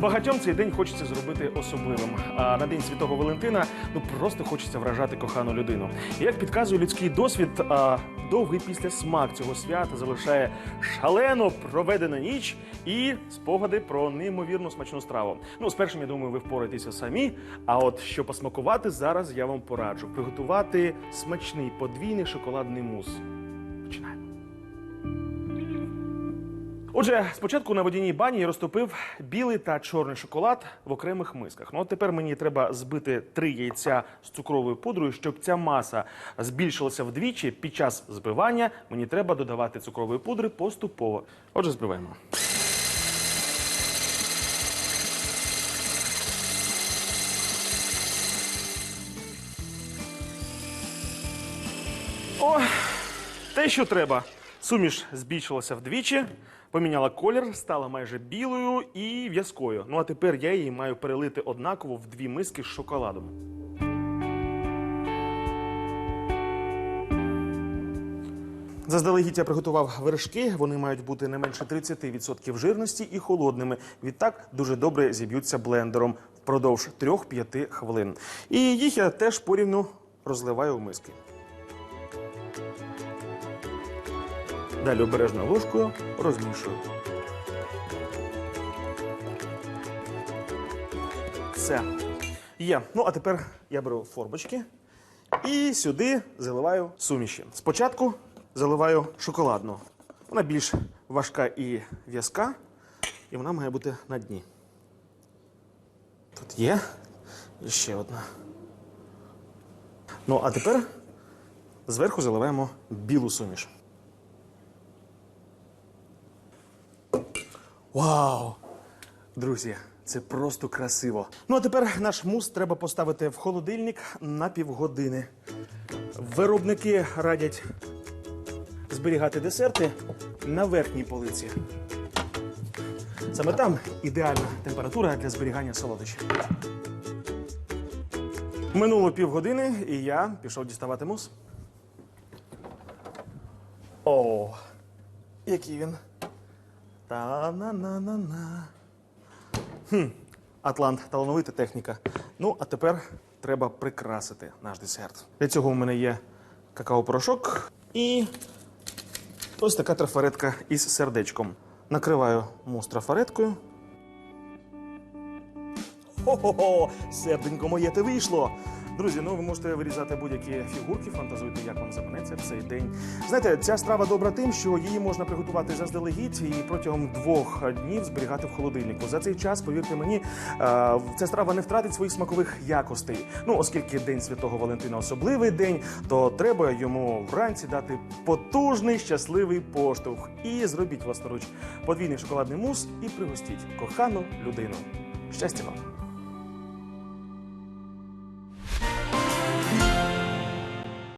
Багатьом цей день хочеться зробити особливим. А на день святого Валентина ну просто хочеться вражати кохану людину. Як підказує людський досвід, а, довгий післясмак цього свята залишає шалено проведена ніч і спогади про неймовірно смачну страву. Ну, з першим, я думаю, ви впораєтеся самі. А от що посмакувати зараз я вам пораджу: приготувати смачний подвійний шоколадний мус. Отже, спочатку на водяній бані я розтопив білий та чорний шоколад в окремих мисках. Ну от тепер мені треба збити три яйця з цукровою пудрою, щоб ця маса збільшилася вдвічі. Під час збивання мені треба додавати цукрової пудри поступово. Отже, збиваємо. О, те, що треба. Суміш збільшилася вдвічі, поміняла колір, стала майже білою і в'язкою. Ну а тепер я її маю перелити однаково в дві миски з шоколадом. Заздалегідь я приготував вершки. Вони мають бути не менше 30% жирності і холодними. Відтак дуже добре зіб'ються блендером впродовж 3-5 хвилин. І їх я теж порівну розливаю в миски. Далі обережно ложкою розмішую. Все. Є. Ну, а тепер я беру формочки і сюди заливаю суміші. Спочатку заливаю шоколадну. Вона більш важка і в'язка, і вона має бути на дні. Тут є. Ще одна. Ну, а тепер зверху заливаємо білу суміш. Вау! Друзі, це просто красиво. Ну а тепер наш мус треба поставити в холодильник на півгодини. Виробники радять зберігати десерти на верхній полиці. Саме там ідеальна температура для зберігання солодощів. Минуло півгодини, і я пішов діставати мус. О, який він. Та-на-на-на-на. Хм, Атлант, талановита техніка. Ну, а тепер треба прикрасити наш десерт. Для цього у мене є какао-порошок і ось така трафаретка із сердечком. Накриваю мус трафареткою. Хо-хо-хо! Серденько моє те вийшло. Друзі, ну ви можете вирізати будь-які фігурки, фантазуйте, як вам заманеться в цей день. Знаєте, ця страва добра тим, що її можна приготувати заздалегідь і протягом двох днів зберігати в холодильнику. За цей час, повірте мені, е, ця страва не втратить своїх смакових якостей. Ну, оскільки День Святого Валентина особливий день, то треба йому вранці дати потужний щасливий поштовх. І зробіть власноруч подвійний шоколадний мус і пригостіть кохану людину. Щастя вам!